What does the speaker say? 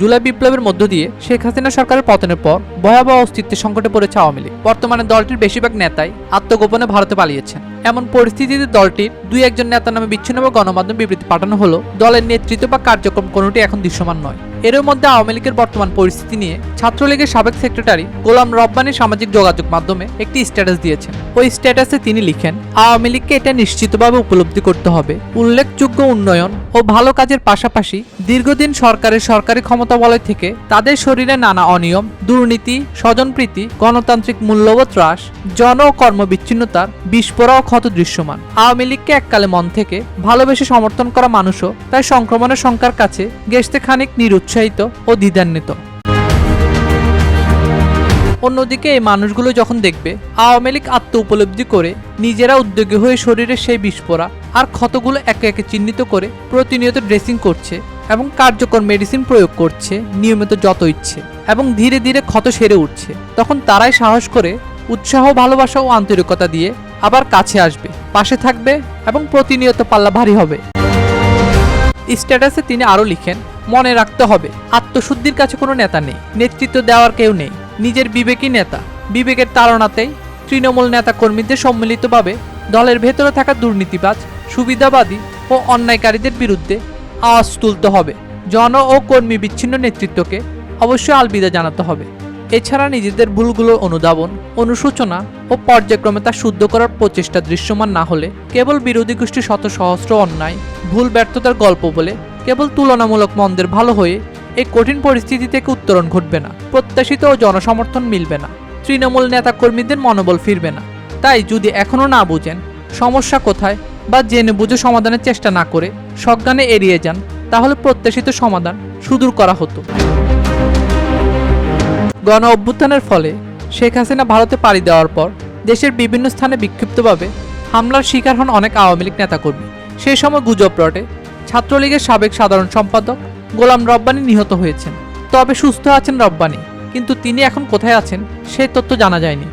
জুলাই বিপ্লবের মধ্য দিয়ে শেখ হাসিনা সরকারের পতনের পর ভয়াবহ অস্তিত্বের সংকটে পড়েছে আওয়ামী লীগ। বর্তমানে দলটির বেশিরভাগ নেতাই আত্মগোপনে ভারতে পালিয়েছেন। এমন পরিস্থিতিতে দলটির দুই একজন নেতার নামে বিচ্ছিন্ন গণমাধ্যম বিবৃতি পাঠানো হলো, দলের নেতৃত্ব বা কার্যক্রম কোনোটি এখন দৃশ্যমান নয়। এর মধ্যে আওয়ামী লীগের বর্তমান পরিস্থিতি নিয়ে ছাত্রলীগের সাবেক সেক্রেটারি গোলাম রব্বানি সামাজিক যোগাযোগ মাধ্যমে একটি স্ট্যাটাস দিয়েছেন। ওই স্ট্যাটাসে তিনি লিখেন, আওয়ামী লীগকে এটা নিশ্চিতভাবে উপলব্ধি করতে হবে। উল্লেখযোগ্য উন্নয়ন ও ভালো কাজের পাশাপাশি দীর্ঘদিন সরকারের সরকারি ক্ষমতা বলয় থেকে তাদের শরীরে নানা অনিয়ম, দুর্নীতি, স্বজনপ্রীতি, গণতান্ত্রিক মূল্যবোধ হ্রাস, জন ও কর্মবিচ্ছিন্নতার বিস্ফোরা ও ক্ষত দৃশ্যমান। আওয়ামী লীগকে এককালে মন থেকে ভালোবেসে সমর্থন করা মানুষও তাই সংক্রমণের সংখ্যার কাছে গেছতে খানিক নিরুৎসাহিত ও দ্বিধান্বিত। অন্যদিকে এই মানুষগুলো যখন দেখবে, আওয়ামী লীগ আত্ম উপলব্ধি করে নিজেরা উদ্যোগী হয়ে শরীরের সেই বিস্ফোরা আর ক্ষতগুলো একে একে চিহ্নিত করে প্রতিনিয়ত ড্রেসিং করছে এবং কার্যকর মেডিসিন প্রয়োগ করছে নিয়মিত যত ইচ্ছে এবং ধীরে ধীরে ক্ষত সেরে উঠছে। তখন তারাই সাহস করে উৎসাহ, ভালোবাসা ও আন্তরিকতা দিয়ে আবার কাছে আসবে, পাশে থাকবে এবং প্রতিনিয়ত পাল্লা ভারী হবে। স্ট্যাটাসে তিনি আরও লিখেন মনে রাখতে হবে। আত্মশুদ্ধির কাছে কোনো নেতা নেই, নেতৃত্ব দেওয়ার কেউ নেই। নিজের বিবেকই নেতা। বিবেকের তাড়নাতেই তৃণমূল নেতা কর্মীদের সম্মিলিতভাবে দলের ভেতরে থাকা দুর্নীতিবাজ, সুবিধাবাদী ও অন্যায়কারীদের বিরুদ্ধে আওয়াজ তুলতে হবে। জন ও কর্মী বিচ্ছিন্ন নেতৃত্বকে অবশ্যই আলবিদা জানাতে হবে। এছাড়া নিজেদের ভুলগুলোর অনুধাবন, অনুশোচনা ও পর্যায়ক্রমে তা শুদ্ধ করার প্রচেষ্টা দৃশ্যমান না হলে কেবল বিরোধী গোষ্ঠী শত সহস্র অন্যায়, ভুল ব্যর্থতার গল্প বলে কেবল তুলনামূলক মন্দের ভালো হয়ে এই কঠিন পরিস্থিতি থেকে উত্তরণ ঘটবে না, প্রত্যাশিত ও জনসমর্থন মিলবে না, তৃণমূল নেতাকর্মীদের মনোবল ফিরবে না। তাই যদি এখনও না বুঝেন সমস্যা কোথায় বা জেনে বুঝে সমাধানের চেষ্টা না করে সজ্ঞানে এড়িয়ে যান, তাহলে প্রত্যাশিত সমাধান সুদূর করা হতো। গণ অভ্যুত্থানের ফলে শেখ হাসিনা ভারতে পাড়ি দেওয়ার পর দেশের বিভিন্ন স্থানে বিক্ষিপ্তভাবে হামলার শিকার হন অনেক আওয়ামী লীগ নেতাকর্মী। সেই সময় গুজব রটে ছাত্রলীগের সাবেক সাধারণ সম্পাদক গোলাম রব্বানি নিহত হয়েছেন। তবে সুস্থ আছেন রব্বানি, কিন্তু তিনি এখন কোথায় আছেন সেই তথ্য জানা যায়নি।